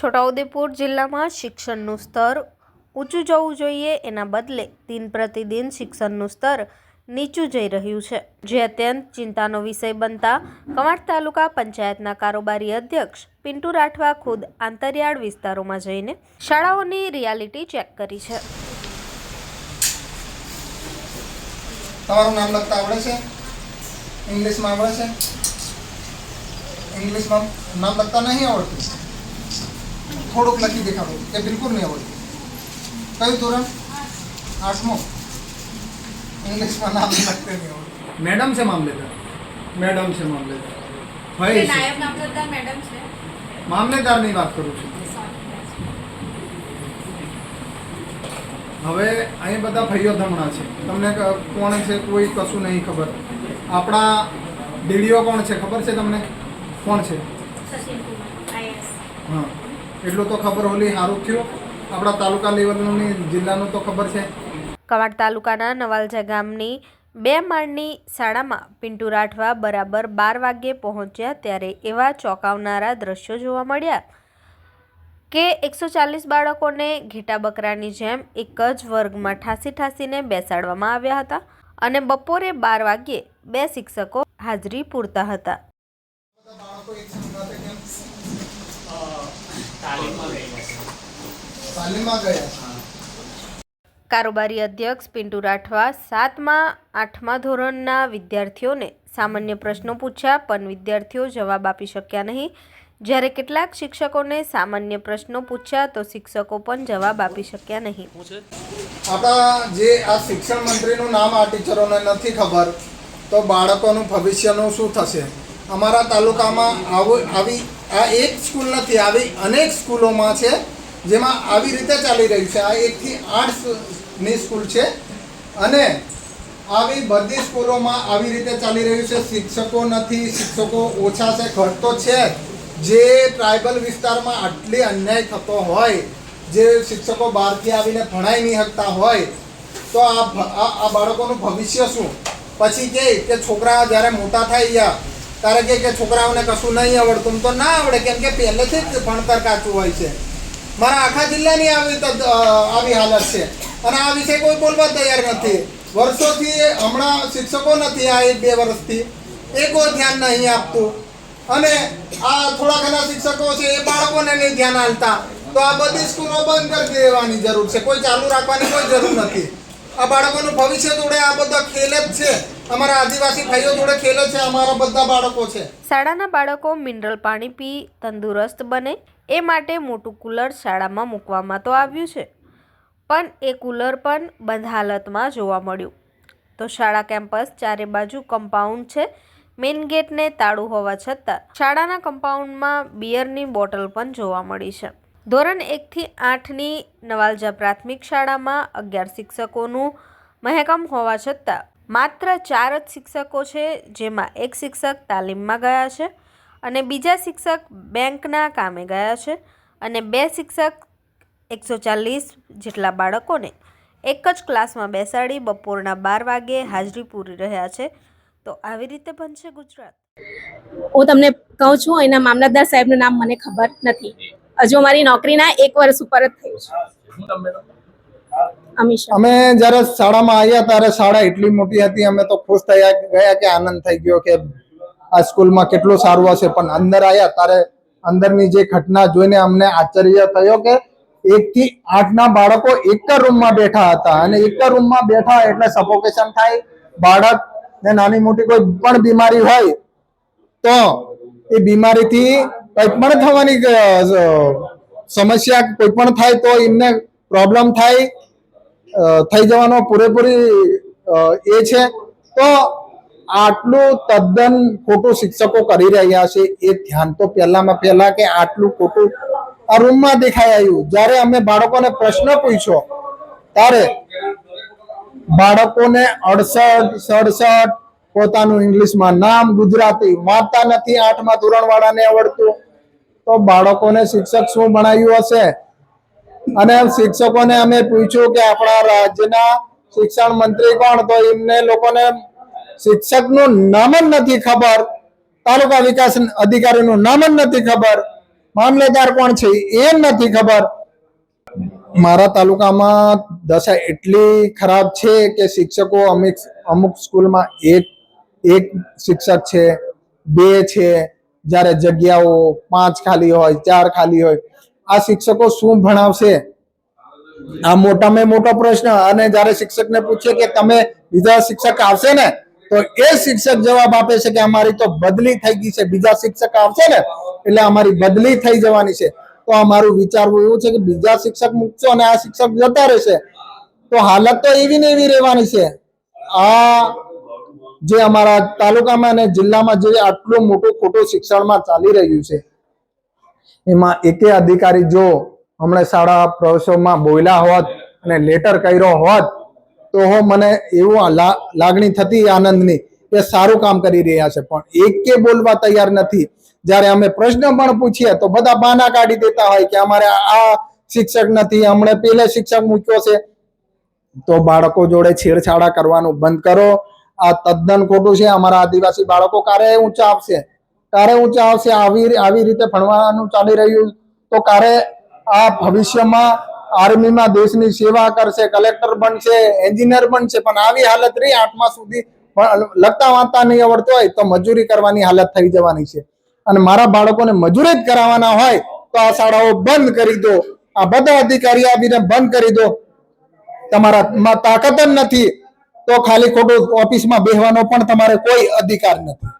છોટાઉદેપુર જિલ્લામાં શિક્ષણનું સ્તર ઊંચું જવું જોઈએ. એના બદલે દિન પ્રતિદિન શિક્ષણનું સ્તર નીચું જઈ રહ્યું છે. જે અત્યંત ચિંતાનો વિષય બનતા કવાંટ તાલુકા પંચાયતના કારોબારી અધ્યક્ષ પિન્ટુ રાઠવા ખુદ આંતરિયાળ વિસ્તારોમાં જઈને શાળાઓની રિયાલિટી ચેક કરી છે. તમારું નામ લખતા આવડે છે? ઇંગ્લિશમાં આવડે છે? ઇંગ્લિશમાં નામ લખતા નહીં આવડતું? થોડુંક લખી દેખાડો. એ બિલકુલ નહીં આવડતું. કયું ધોરણ? આઠમું. ઇંગ્લિશમાં નામ લખતે નહીં આવડતું. મેડમ છે મામલેદાર મેડમ છે મામલેદાર ભાઈ નાયબ મામલતદાર મેડમ છે? મામલેદારની વાત કરું છું. હવે અહીં બધા ભાઈઓ ધમણા છે. તમને કોણ છે કોઈ કશું નહીં ખબર. આપણા ડીડીઓ કોણ છે? ખબર છે તમને? કોણ છે? સચિન કુમાર આઈએસ હા. એટલું તો ખબર હોલી સારું થયું. આપણા તાલુકા લેવલની જિલ્લાનું તો ખબર છે. કવાડ તાલુકાના નવાલજા ગામની બે માળની શાળામાં પિન્ટુ રાઠવા બરાબર બાર વાગ્યે પહોંચ્યા ત્યારે એવા ચોંકાવનારા દ્રશ્યો જોવા મળ્યા કે એકસો ચાલીસ બાળકોને ઘેટા બકરાની જેમ એક જ વર્ગમાં ઠાસી ઠાસીને બેસાડવામાં આવ્યા હતા અને બપોરે બાર વાગ્યે બે શિક્ષકો હાજરી પૂરતા હતા. તાલીમમાં ગયા છે. કારોબારી અધ્યક્ષ પિન્ટુ રાઠવા સાતમા આઠમા ધોરણના વિદ્યાર્થીઓને સામાન્ય પ્રશ્નો પૂછ્યા પણ વિદ્યાર્થીઓ જવાબ આપી શક્યા નહીં. જ્યારે કેટલાક શિક્ષકોને સામાન્ય પ્રશ્નો પૂછ્યા તો શિક્ષકો પણ જવાબ આપી શક્યા નહીં. આપણા જે આ શિક્ષણ મંત્રીનું નામ આ ટીચરોને નથી ખબર તો બાળકોનું ભવિષ્યનું શું થશે? અમારા તાલુકામાં આવો આવી આ એક સ્કૂલ નથી, આવી અનેક સ્કૂલોમાં છે, જેમાં આવી રીતે ચાલી રહી છે. આ એકથી આઠની સ્કૂલ છે. અને આવી બધી સ્કૂલોમાં આવી રીતે ચાલી રહ્યું છે. શિક્ષકો નથી, શિક્ષકો ઓછા છે ઘટતો છે જે. ટ્રાઇબલ વિસ્તારમાં આટલી અન્યાય થતો હોય, જે શિક્ષકો બહારથી આવીને ભણાઈ નહીં શકતા હોય, તો આ આ બાળકોનું ભવિષ્ય શું? પછી કે છોકરા જ્યારે મોટા થઈ ગયા ત્યારે કે કે છોકરાઓને કશું નહીં આવડતું. તો ના આવડે, કેમ કે પહેલેથી જ ભણતર કાચું હોય છે. મારા આખા જિલ્લાની આવી આવી હાલત છે. અને આ વિશે કોઈ બોલવા તૈયાર નથી. વર્ષોથી હમણાં શિક્ષકો નથી આ એક બે વર્ષથી. એ કોઈ ધ્યાન નહીં આપતું. અને આ થોડા ઘણા શિક્ષકો છે, એ બાળકોને નહીં ધ્યાન આપતા. તો આ બધી સ્કૂલો બંધ કરી દેવાની જરૂર છે. કોઈ ચાલુ રાખવાની કોઈ જરૂર નથી. આ બાળકોનું ભવિષ્ય જોડે આ બધા ખેલ જ છે. અમારા આદિવાસી ભાઈઓ જોડે ખેલે છે, અમારા બધા બાળકો છે. શાળાના બાળકો મિનરલ પાણી પી, તંદુરસ્ત બને, એ માટે મોટું કુલર શાળામાં મૂકવામાં તો આવ્યું છે. પણ એ કુલર પણ બંધ હાલતમાં જોવા મળ્યું. તો શાળા કેમ્પસ ચારે બાજુ કમ્પાઉન્ડ છે, મેઇન ગેટને તાળું હોવા છતાં શાળાના કમ્પાઉન્ડમાં બિયરની બોટલ પણ જોવા મળી છે. ધોરણ એકથી આઠની નવાલજા પ્રાથમિક શાળામાં અગિયાર શિક્ષકોનું મહેકમ હોવા છતાં માત્ર ચાર જ શિક્ષકો છે જેમાં એક શિક્ષક તાલીમમાં ગયા છે અને બીજા શિક્ષક બેંકના કામે ગયા છે અને બે શિક્ષક એકસો ચાલીસ જેટલા બાળકોને એક જ ક્લાસમાં બેસાડી બપોરના બાર વાગ્યે હાજરી પૂરી રહ્યા છે. તો આવી રીતે બનશે ગુજરાત. હું તમને કહું છું એના મામલતદાર સાહેબનું નામ મને ખબર નથી. હજુ અમારી નોકરીના એક વર્ષ ઉપર જ થયું છે. અમે જ્યારે શાળામાં આવ્યા ત્યારે શાળા એટલી મોટી હતી, અમે તો ખુશ થયા, ગયા કે આનંદ થઈ ગયો કે આ સ્કૂલમાં કેટલું સારું હશે. પણ અંદર આવ્યા ત્યારે અંદરની જે ઘટના જોઈને અમને આશ્ચર્ય થયો કે એક થી આઠ ના બાળકો એક જ રૂમમાં બેઠા હતા. અને એક જ રૂમમાં બેઠા એટલે સફોકેશન થાય. બાળક ને નાની મોટી કોઈ પણ બીમારી હોય તો એ બીમારીથી કંઈ પણ થવાની સમસ્યા કોઈ પણ થાય તો એમને પ્રોબ્લેમ થાય. થઈ જવાનો પૂરેપૂરી એ છે. તો આટલું તદ્દન ખોટું શિક્ષકો કરી રહ્યા છે એ ધ્યાન તો પહેલામાં પહેલા કે આટલું ખોટું આ રૂમમાં દેખાઈ આવ્યું. જ્યારે અમે બાળકોને પ્રશ્ન પૂછ્યો, ત્યારે બાળકોને અડસઠ, સડસઠ, પોતાનું ઇંગ્લિશમાં નામ ગુજરાતી વાંચતા નથી આઠમા ધોરણ વાળાને આવડતું. તો બાળકોને શિક્ષક શું ભણાવ્યું હશે? અને શિક્ષકોને અમે પૂછ્યું કે આપણા રાજ્યના શિક્ષણ મંત્રી કોણ? તો એમને લોકોને શિક્ષકનું નામ જ નથી ખબર. તાલુકા વિકાસ અધિકારીનું નામ જ નથી ખબર. મામલેદાર કોણ છે એ નથી ખબર. મારા તાલુકામાં દશા એટલી ખરાબ છે કે શિક્ષકો અમુક અમુક સ્કૂલમાં એક એક શિક્ષક છે, બે છે. જ્યારે જગ્યાઓ પાંચ ખાલી હોય, ચાર ખાલી હોય. આ શિક્ષકો શું ભણાવશે? આ મોટામાં મોટો પ્રશ્ન. અને જ્યારે શિક્ષકને પૂછે કે તમે બીજા શિક્ષક આવશે ને, તો એ શિક્ષક જવાબ આપે છે કે અમારી તો બદલી થઈ ગઈ છે. બીજા શિક્ષક આવશે ને, એટલે અમારી બદલી થઈ જવાની છે. તો અમારું વિચારવું એવું છે કે બીજા શિક્ષક મૂકશો અને આ શિક્ષક જતા રહેશે. તો હાલત તો એવી ને એવી રહેવાની છે. આ જે અમારા તાલુકામાં અને જિલ્લામાં જે આટલું મોટું ખોટું શિક્ષણમાં ચાલી રહ્યું છે. એમાં એકે અધિકારી જો હમણાં શાળા પ્રવેશોમાં બોલ્યા હોત અને લેટર કર્યો હોત, તો હો મને એવું લાગણી થતી આનંદની કે સારું કામ કરી રહ્યા છે. પણ એકે બોલવા તૈયાર નથી. જ્યારે અમે પ્રશ્ન પણ પૂછીએ, તો બધા બાના કાઢી દેતા હોય કે અમારે આ શિક્ષક નથી, હમણે પેલે શિક્ષક મૂક્યો છે. તો બાળકો જોડે છેડછાડા કરવાનું બંધ કરો. આ તદ્દન ખોટું છે. અમારા આદિવાસી બાળકો ક્યારે ઊંચા આવશે? ક્યારે ઊંચા આવશે, આવી આવી રીતે ભણવાનું ચાલી રહ્યું. તો ક્યારે આ ભવિષ્યમાં આર્મીમાં દેશની સેવા કરશે, કલેક્ટર બનશે, એન્જિનિયર બનશે, પણ આવી હાલત રહી આઠમા સુધી. લગતા વાંચતા નહીં આવડતું હોય તો મજૂરી કરવાની હાલત થઈ જવાની છે. અને મારા બાળકોને મજૂરી જ કરાવવાના હોય તો આ શાળાઓ બંધ કરી દો. આ બધા અધિકારી આવીને બંધ કરી દો. તમારા તાકાત નથી. તો ખાલી ખોટું ઓફિસમાં બેહવાનો પણ તમારે કોઈ અધિકાર નથી.